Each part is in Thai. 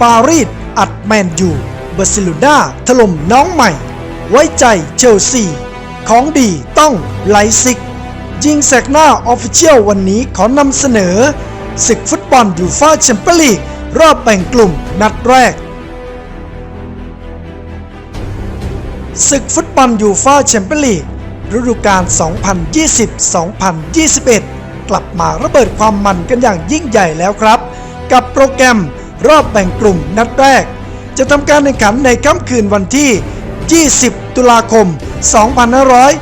ปารีสอัดแมนยูบาร์เซโลนาถล่มน้องใหม่ ไว้ใจเชลซี ของดีต้องไลซิก ยิงแสกหน้าออฟฟิเชียลวันนี้ขอนำเสนอ ศึกฟุตบอลยูฟ่าแชมเปี้ยนลีก รอบแบ่งกลุ่มนัดแรก ศึกฟุตบอลยูฟ่าแชมเปี้ยนลีกฤดูกาล 2020-2021 กลับมาระเบิดความมันกันอย่างยิ่งใหญ่แล้วครับ กับโปรแกรม รอบแบ่งกลุ่มนัดแรก จะทำการแข่งขันในค่ำคืนวันที่ 20 ตุลาคม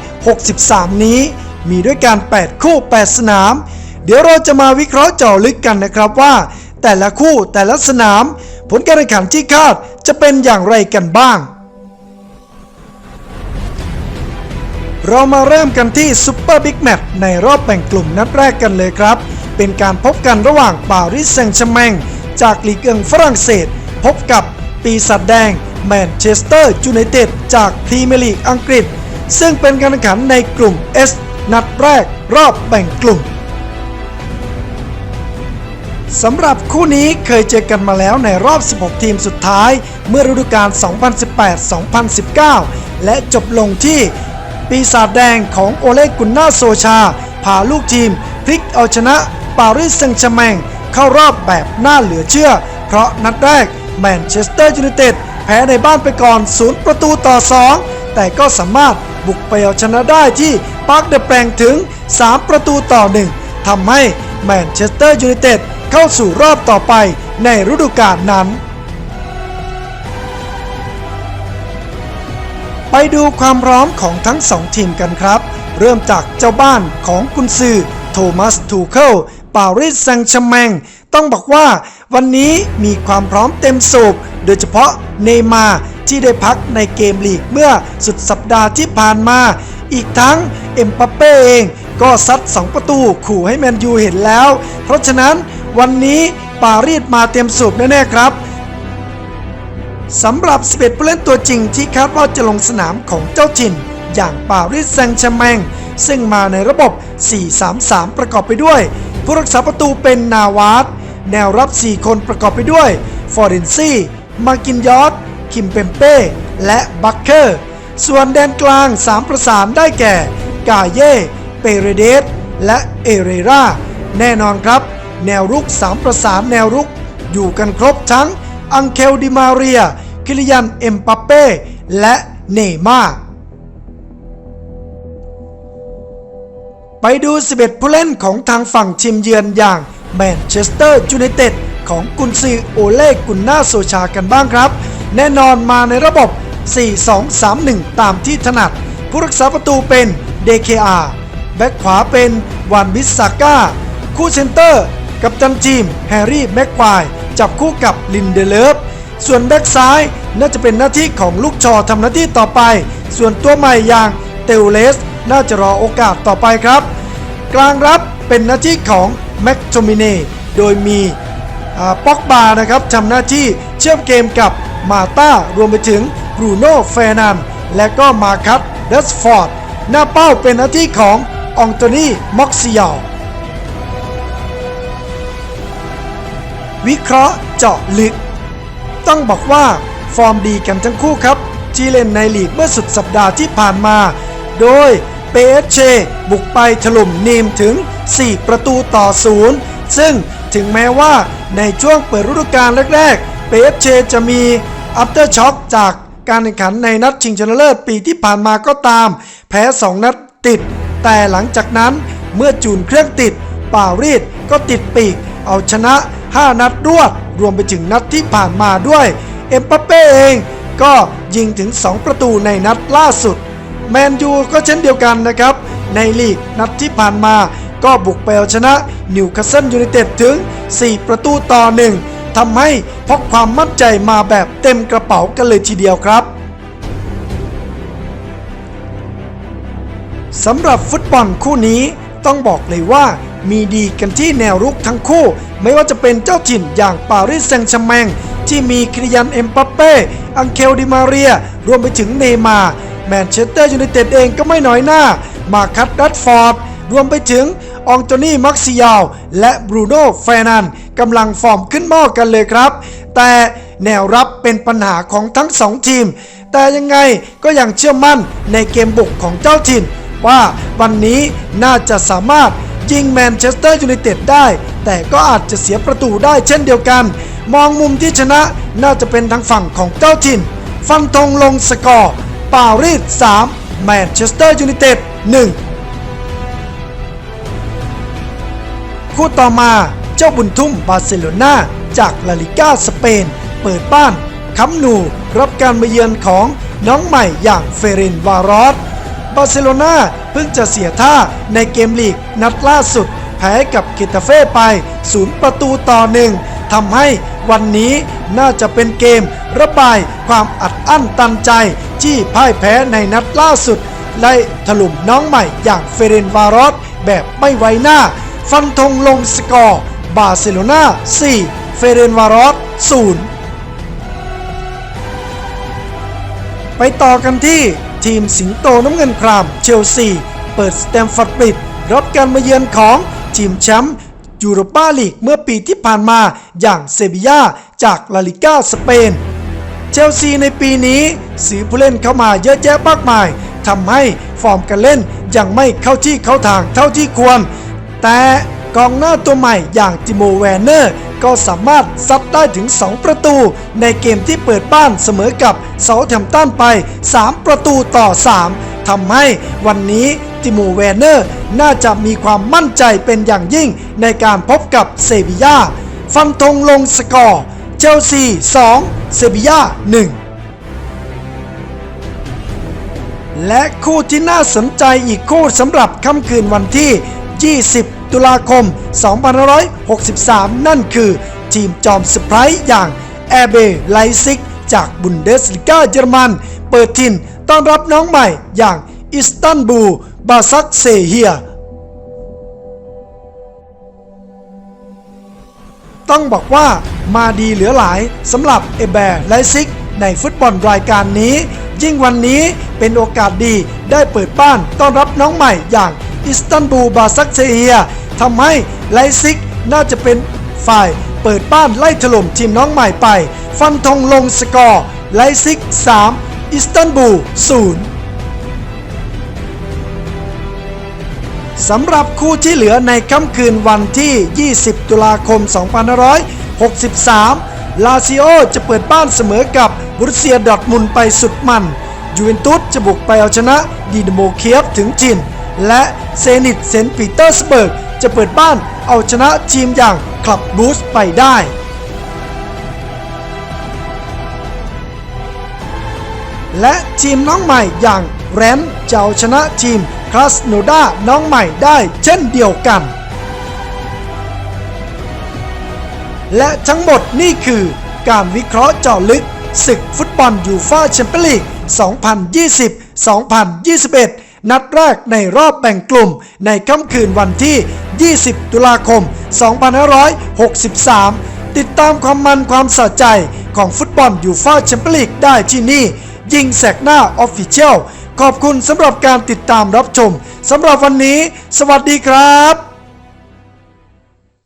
2563 นี้ มีด้วยการ8คู่ 8 สนาม เดี๋ยวเราจะมาวิเคราะห์เจาะลึกกันนะครับว่า แต่ละคู่แต่ละสนาม ผลการแข่งขันที่คาดจะเป็นอย่างไรกันบ้าง เรามาเริ่มกันที่ซุปเปอร์บิ๊กแมตช์ในรอบแบ่งกลุ่มนัดแรกกันเลยครับ เป็นการพบกันระหว่างปารีสแซงต์แชร์แมง จากลีกเอิงฝรั่งเศส พบกับปีศาจแดงแมนเชสเตอร์ยูไนเต็ดจากพรีเมียร์ลีกอังกฤษ ซึ่งเป็นการแข่งขันในกลุ่ม S นัดแรกรอบแบ่งกลุ่มสำหรับคู่นี้เคยเจอกันมาแล้วในรอบ 16 ทีมสุดท้าย เมื่อฤดูกาล 2018-2019 และจบลงที่ปีศาจแดงของโอเลกุนนาโซชา พาลูกทีมพลิกเอาชนะปารีสแซงต์แชร์แมง เข้ารอบแบบน่าเหลือเชื่อ เพราะนัดแรกแมนเชสเตอร์ยูไนเต็ดแพ้ในบ้านไปก่อน 0 ประตูต่อ 2 แต่ก็สามารถบุกไปเอาชนะได้ที่ปาร์คเดอะแปลงถึง 3 ประตูต่อ 1ทำให้แมนเชสเตอร์ยูไนเต็ดเข้าสู่รอบต่อไปในฤดูกาลนั้น ไปดูความพร้อมของทั้งสองทีมกันครับ เริ่มจากเจ้าบ้านของกุนซือโทมัสทูเคิล ปารีสแซงต์แชร์แมงต้องบอกว่าวันนี้มีความพร้อมเต็มสูบ โดยเฉพาะเนย์มาที่ได้พักในเกมลีกเมื่อสุดสัปดาห์ที่ผ่านมา อีกทั้งเอ็มปัปเป้เองก็ซัด 2 ประตูขู่ให้แมนยูเห็นแล้ว เพราะฉะนั้นวันนี้ปารีสมาเต็มสูบแน่ๆครับสำหรับ 11 ผู้เล่นตัวจริงที่คาดว่าจะลงสนามของเจ้าจินอย่างปารีสแซงต์แชร์แมงซึ่งมาในระบบ 4-3-3 ประกอบไปด้วย ผู้รักษาประตูเป็นนาวาสแนวรับ 4 คนประกอบไปด้วย ฟอร์เรนซี่ มากินยอสคิมเปมเป้ และบัคเคอร์ ส่วนแดนกลาง 3 ประสานได้แก่ กาเย่ เปเรเดส และเอเรรา แน่นอนครับ แนวรุก 3 ประสานแนวรุก อยู่กันครบทั้งอังเคลดิมาเรีย คิลิยัน เอ็มปัปเป้ และเนย์ม่า ไปดู 11 ผู้เล่นของทางฝั่งทีมเยือนอย่างแมนเชสเตอร์ยูไนเต็ดของกุนซือโอเล่กุนนาโซชากันบ้างครับ แน่นอนมาในระบบ 4-2-3-1 ตามที่ถนัด ผู้รักษาประตูเป็น DKR แบ็คขวาเป็นวานบิสซาก้า คู่เซนเตอร์ กับตันทีม แฮร์รี่แม็กควายจับคู่กับลินเดเลฟส่วนแบ็กซ้ายน่าจะเป็นหน้าที่ของลูกชอทำหน้าที่ต่อไป ส่วนตัวใหม่อย่างเตลเลส น่าจะรอโอกาสต่อไปครับ กลางรับเป็นหน้าที่ของแม็กโทมิเน่โดยมีป็อกบานะครับทำหน้าที่เชื่อมเกมกับมาตารวมไปถึงบรูโน่เฟรนันและก็มาคัตเดสฟอร์ด หน้าเป้าเป็นหน้าที่ขององโตนีม็อกซิยาลวิเคราะห์เจาะลึก ต้องบอกว่าฟอร์มดีกันทั้งคู่ครับที่เล่นในลีกเมื่อสุดสัปดาห์ที่ผ่านมา โดย เปเชบุกไปถล่มนีมถึง 4 ประตูต่อศูนย์ซึ่งถึงแม้ว่าในช่วงเปิดฤดูกาลแรกๆ เปเชจะมีอัปเตอร์ช็อคจากการแข่งขันในนัดชิงชนะเลิศปีที่ผ่านมาก็ตาม แพ้ 2 นัดติด แต่หลังจากนั้นเมื่อจูนเครื่องติดปารีสก็ติดปีก เอาชนะ 5 นัดรวด รวมไปถึงนัดที่ผ่านมาด้วย เอ็มปัปเป้เองก็ยิงถึง 2 ประตูในนัดล่าสุด แมนยูก็เช่นเดียวกันนะครับ ในลีกนัดที่ผ่านมาก็บุกไปเอาชนะนิวคาสเซิลยูไนเต็ดถึง 4 ประตูต่อ1ทำให้พกความมั่นใจมาแบบเต็มกระเป๋ากันเลยทีเดียวครับสำหรับฟุตบอลคู่นี้ต้องบอกเลยว่ามีดีกันที่แนวรุกทั้งคู่ ไม่ว่าจะเป็นเจ้าถิ่นอย่างปารีสแซงต์แชร์แมงที่มีคริยันเอ็มปัปเป้ อังเคลดิมาเรีย รวมไปถึงเนมา แมนเชสเตอร์ยูไนเต็ดเองก็ไม่น้อยหน้า มาคัตดัตฟอร์ด รวมไปถึงองโตนี่มักซิยาลและบรูโน่เฟรนันกำลังฟอร์มขึ้นหม้อกันเลยครับ แต่แนวรับเป็นปัญหาของทั้งสองทีม แต่ยังไงก็ยังเชื่อมั่นในเกมบุกของเจ้าถิ่น ว่าวันนี้น่าจะสามารถยิงแมนเชสเตอร์ยูไนเต็ดได้ แต่ก็อาจจะเสียประตูได้เช่นเดียวกัน มองมุมที่ชนะน่าจะเป็นทางฝั่งของเจ้าถิ่น ฟันธงลงสกอร์ ปารีส3แมนเชสเตอร์ยูไนเต็ด1คู่ต่อมาเจ้าบุญทุ่มบาร์เซโลนาจากลาลิก้าสเปน เปิดบ้านคัมนูรับการมาเยือนของน้องใหม่อย่างเฟเรนวารอสบาร์เซโลนาเพิ่งจะเสียท่าในเกมลีกนัดล่าสุด แพ้กับกิตาเฟ่ไป 0 ประตูต่อหนึ่งทำให้วันนี้น่าจะเป็นเกมระบายความอัดอั้นตันใจ ที่พ่ายแพ้ในนัดล่าสุด ไล่ถล่มน้องใหม่อย่างเฟเรนวารอสแบบไม่ไว้หน้า ฟันธงลงสกอร์ บาร์เซโลนา4 เฟเรนวารอส0ไปต่อกันที่ทีมสิงโตน้ำเงินครามเชลซี เปิดสแตมฟอร์ดบริดรับการมาเยือนของทีมแชมป์ยูโรปาลีกเมื่อปีที่ผ่านมาอย่างเซบียาจากลาลิก้าสเปน เชลซีในปีนี้ซื้อผู้เล่นเข้ามาเยอะแยะมากมายทำให้ฟอร์มการเล่นยังไม่เข้าที่เข้าทางเท่าที่ควร แต่กองหน้าตัวใหม่อย่างติโมแวนเนอร์ก็สามารถซัดได้ถึง 2 ประตู ในเกมที่เปิดบ้านเสมอกับเซาท์แฮมป์ตันไป 3 ประตูต่อ 3ทำให้วันนี้ติโมแวนเนอร์น่าจะมีความมั่นใจเป็นอย่างยิ่งในการพบกับเซบียาฟันธงลงสกอร์ เชลซี 2 เซบีย่า 1 และคู่ที่น่าสนใจอีกคู่สำหรับค่ำคืนวันที่ 20 ตุลาคม 2563 นั่นคือทีมจอมสไพรส์อย่างแอเบไลซิก จากบุนเดสลิก้าเยอรมัน เปิดทินต้อนรับน้องใหม่อย่างอิสตันบูลบาซักเซเฮีย ต้องบอกว่ามาดีเหลือหลายสำหรับเอแบร์ไลซิก ในฟุตบอลรายการนี้ ยิ่งวันนี้เป็นโอกาสดีได้เปิดบ้านต้อนรับน้องใหม่อย่างอิสตันบูลบาซักเซียทำให้ไลซิกน่าจะเป็นฝ่ายเปิดบ้านไล่ถล่มทีมน้องใหม่ไป ฟันธงลงสกอร์ไลซิก 3 อิสตันบูล 0 สำหรับคู่ที่เหลือในค่ำคืนวันที่ 20 ตุลาคม 2563 ลาซิโอจะเปิดบ้านเสมอกับบุรุเซียดอทมุนไปสุดมัน ยูเวนตุสจะบุกไปเอาชนะดีนโมเคียฟถึงจิน และเซนิตเซนต์ปีเตอร์สเบิร์กจะเปิดบ้านเอาชนะทีมอย่างคลับบูสไปได้และทีมน้องใหม่อย่างแรนจะเอาชนะทีม คลาสโนด้าน้องใหม่ได้เช่นเดียวกัน และทั้งหมดนี่คือการวิเคราะห์เจาะลึกศึกฟุตบอลยูฟ่าแชมเปี้ยนลีก 2020-2021 นัดแรกในรอบแบ่งกลุ่มในค่ำคืนวันที่ 20 ตุลาคม 2563 ติดตามความมันความสะใจของฟุตบอลยูฟ่าแชมเปี้ยนลีกได้ที่นี่ ยิงแสกหน้าออฟฟิเชียล ขอบคุณสำหรับการติดตามรับชมสำหรับวันนี้ สวัสดีครับ